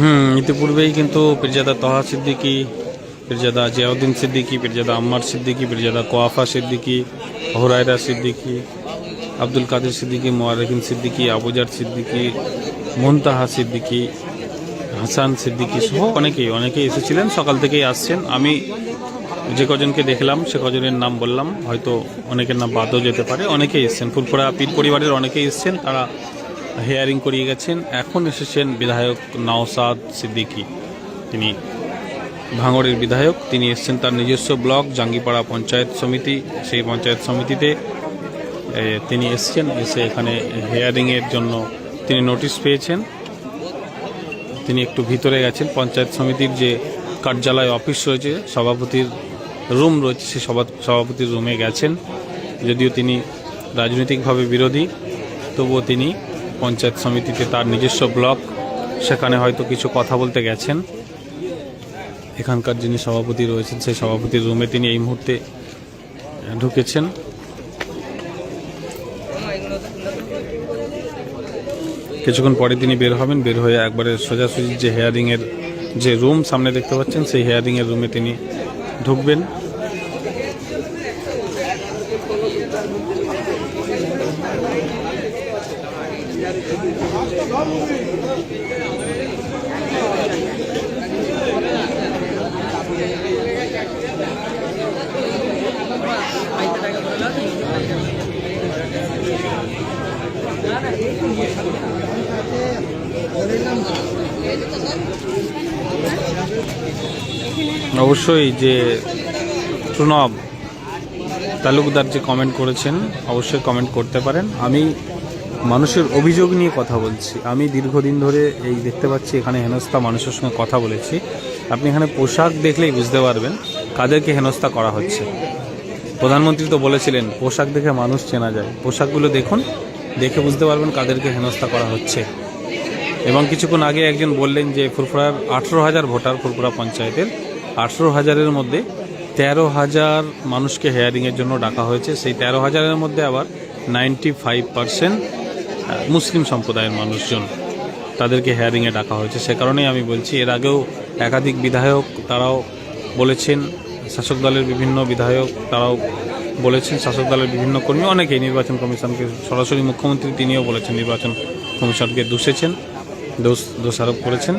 হুম, ইতিপূর্বেই কিন্তু পীরজাদা তহা সিদ্দিকী, পীরজাদা জিয়াউদ্দিন সিদ্দিকি, পীরজাদা আম্মার সিদ্দিকি, পীরজাদা কোয়াফা সিদ্দিকী হরাইরা সিদ্দিকি, আব্দুল কাদের সিদ্দিকি মোয়ারেকিন সিদ্দিকী, আবুজার সিদ্দিকি, মুনতাহা সিদ্দিকি, হাসান সিদ্দিকী সহ অনেকেই অনেকেই এসেছিলেন, সকাল থেকেই আসছেন। আমি যে কজনকে দেখলাম, সে কজনের নাম বললাম, হয়তো অনেকের নাম বাদও যেতে পারে। অনেকেই এসছেন। ফুলপুরা পীর পরিবারের অনেকেই এসছেন, তারা হেয়ারিং করিয়ে গেছেন। এখন এসেছেন বিধায়ক নওসাদ সিদ্দিকী। তিনি ভাঙড়ের বিধায়ক, তিনি এসছেন তার নিজস্ব ব্লক, জাঙ্গিপাড়া পঞ্চায়েত সমিতি। সেই পঞ্চায়েত সমিতিতে তিনি এসছেন, এসে এখানে হেয়ারিংয়ের জন্য তিনি নোটিশ পেয়েছেন। তিনি একটু ভিতরে গেছেন। পঞ্চায়েত সমিতির যে কার্যালয় অফিস রয়েছে, সভাপতির রুম রয়েছে, সে সভা- সভাপতির রুমে গেছেন। যদিও তিনি রাজনৈতিকভাবে বিরোধী, তবুও তিনি পঞ্চায়েত সমিতিতে তার নিজস্ব ব্লক, সেখানে হয়তো কিছু কথা বলতে গেছেন। এখানকার যিনি সভাপতি রয়েছেন, সেই সভাপতির রুমে তিনি এই মুহূর্তে ঢুকেছেন। কিছুক্ষণ পরে তিনি বের হবেন, বের হয়ে একবারে সোজাসুজি যে হেয়ারিংয়ের যে রুম সামনে দেখতে পাচ্ছেন, সেই হেয়ারিংয়ের রুমে তিনি ঢুকবেন। অবশ্যই যে প্রণব তালুকদার যে কমেন্ট করেছেন অবশ্যই কমেন্ট করতে পারেন। আমি মানুষের অভিযোগ নিয়ে কথা বলছি। আমি দীর্ঘদিন ধরে এই দেখতে পাচ্ছি, এখানে হেনস্থা মানুষের সঙ্গে কথা বলেছি। আপনি এখানে পোশাক দেখলেই বুঝতে পারবেন কাদেরকে হেনস্থা করা হচ্ছে। প্রধানমন্ত্রী তো বলেছিলেন, পোশাক দেখে মানুষ চেনা যায়। পোশাকগুলো দেখুন, দেখে বুঝতে পারবেন কাদেরকে হেনস্থা করা হচ্ছে। এবং কিছুক্ষণ আগে একজন বললেন যে, ফুরফুরার আঠেরো হাজার ভোটার ফুরফুরা পঞ্চায়েতের, আঠেরো হাজারের মধ্যে তেরো হাজার মানুষকে হেয়ারিংয়ের জন্য ডাকা হয়েছে। সেই তেরো হাজারের মধ্যে আবার নাইনটি ফাইভ পার্সেন্ট মুসলিম সম্প্রদায়ের মানুষজন তাদেরকে হেয়ারিংয়ে ডাকা হয়েছে। সে কারণেই আমি বলছি, এর আগেও একাধিক বিধায়ক তারাও বলেছেন, শাসক দলের বিভিন্ন বিধায়ক তারাও বলেছেন, শাসক দলের বিভিন্ন কর্মী অনেকেই নির্বাচন কমিশনকে সরাসরি মুখ্যমন্ত্রী তিনিও বলেছেন, নির্বাচন কমিশনকে দোষেছেন, দোষ, দোষারোপ করেছেন।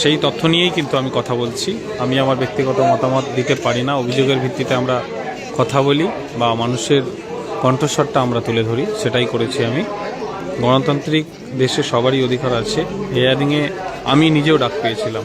সেই তথ্য নিয়েই কিন্তু আমি কথা বলছি। আমি আমার ব্যক্তিগত মতামত দিতে পারি না। অভিযোগের ভিত্তিতে আমরা বলি বা মানুষের কণ্ঠস্বরটা আমরা তুলে ধরি, সেটাই করেছি আমি। গণতান্ত্রিক দেশে সবারই অধিকার আছে। হেয়ারিংয়ে আমি নিজেও ডাক পেয়েছিলাম।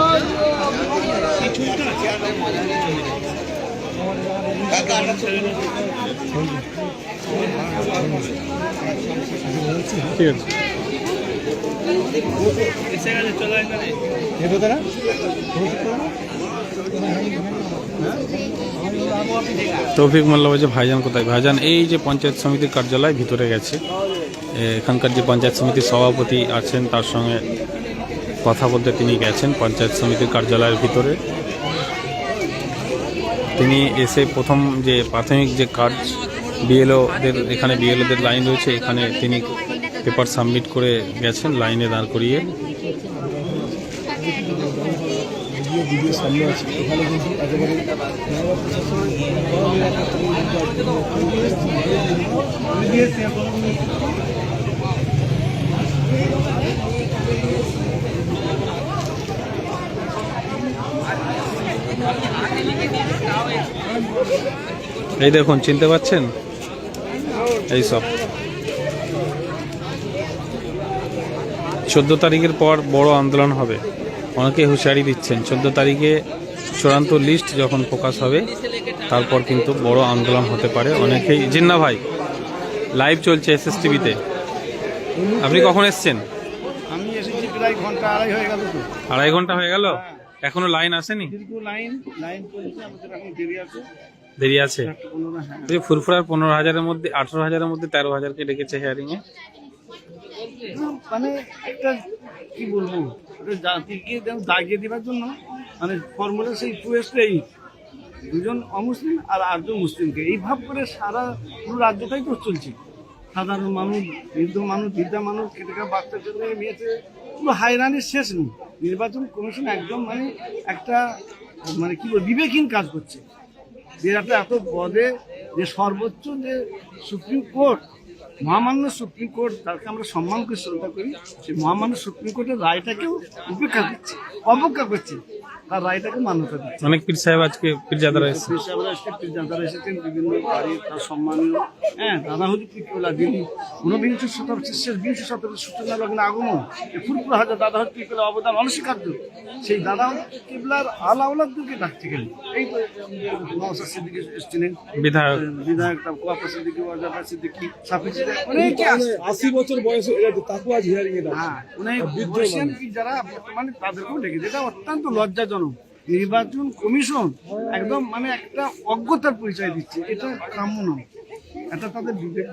তৌফিক মোল্লা বলছে, ভাইজান কোথায়? ভাইজান, এই যে পঞ্চায়েত সমিতির কার্যালয় ভিতরে গেছে। এখানকার যে পঞ্চায়েত সমিতির সভাপতি আছেন, তার সঙ্গে কথা বলতে তিনি গেছেন পঞ্চায়েত সমিতির কার্যালয়ের ভিতরে। তিনি এসে প্রথম যে প্রাথমিক যে কাজ বিএলওদের, এখানে বিএলওদের লাইন রয়েছে, এখানে তিনি পেপার সাবমিট করে গেছেন লাইনে দাঁড় করিয়ে। এই দেখুন চিনতে পাচ্ছেন? এই সব। চোদ্দ তারিখের পর বড় আন্দোলন হবে। অনেকে হুঁশিয়ারি দিচ্ছেন চোদ্দ তারিখে চূড়ান্ত লিস্ট যখন প্রকাশ হবে তারপর কিন্তু বড় আন্দোলন হতে পারে। অনেকেই জিন্না ভাই লাইভ চলছে এস এস টিভিতে আপনি কখন এসছেন? আমি এসেছি প্রায় ঘণ্টা আড়াই হয়ে গেল আড়াই ঘণ্টা হয়ে গেল? এখনও লাইন আসেনি? কিন্তু লাইন লাইন চলছে আমাদের এখন দেরি আছে। দেরি আছে? যে ফুরফুরার পনেরো হাজারের মধ্যে আঠারো হাজারের মধ্যে তেরো হাজারকে ডেকেছে হেয়ারিং এ মানে একটা কি বলব জাতিকে দাগিয়ে দেওয়ার জন্য মানে ফর্মুলা সেই টু এই। দুজন অমুসলিম আর আটজন মুসলিমকে। এই ভাব করে সারা পুরো রাজ্যটাই তো চলছে। সাধারণ মানুষ বৃদ্ধ মানুষ বৃদ্ধা মানুষ খেটে খাওয়া বাচ্চা জন্য মেয়েছে পুরো হাইরানির শেষ নেই। নির্বাচন কমিশন একদম মানে একটা মানে কি বলব, বিবেকহীন কাজ করছে। যে একটা এত পদে যে সর্বোচ্চ যে সুপ্রিম কোর্ট, মহামান্য সুপ্রিম কোর্ট, তাকে আমরা সম্মান করে, শ্রদ্ধা করি, সেই মহামান্য সুপ্রিম কোর্টের রায়টাকেও উপেক্ষা করছে, অবজ্ঞা করছে। তার রায়টাকে মান্যতা দিচ্ছে। অনেক পীর সাহেব আজকে পীরজাদারা এসেছে পীর সাহেবরা এসেছেন, পীর এসেছেন বিভিন্ন বাড়ি তার সম্মানীয়। হ্যাঁ দাদা হচ্ছে পিপলা যিনি ঊনবিংশ শতাব্দীর শেষ বিংশ শতাব্দীর সূচনা লগ্নে আগমন। ফুরপুর হাজার দাদা হচ্ছে পিপলা অবদান অনস্বীকার্য। সেই দাদা কিবলার আলা আউলাদদেরকে ডাকতে গেলেন। এই তো নওসাদ সিদ্দিকি এসেছিলেন। বিধায়ক। বিধায়ক তার কোয়াপা সিদ্দিকি ওয়াজাবা সিদ্দিকি সাফি সিদ্দিকি অনেকে আশি বছর বয়স হয়ে তাকেও আজ হিয়ারিং এ হ্যাঁ যারা বর্তমানে তাদেরকেও ডেকে যেটা অত্যন্ত লজ্জাজনক। নির্বাচন কমিশন একদম মানে একটা অজ্ঞতার পরিচয় দিচ্ছে। এটা কাম্য নয়। এটা তাদের বিবেক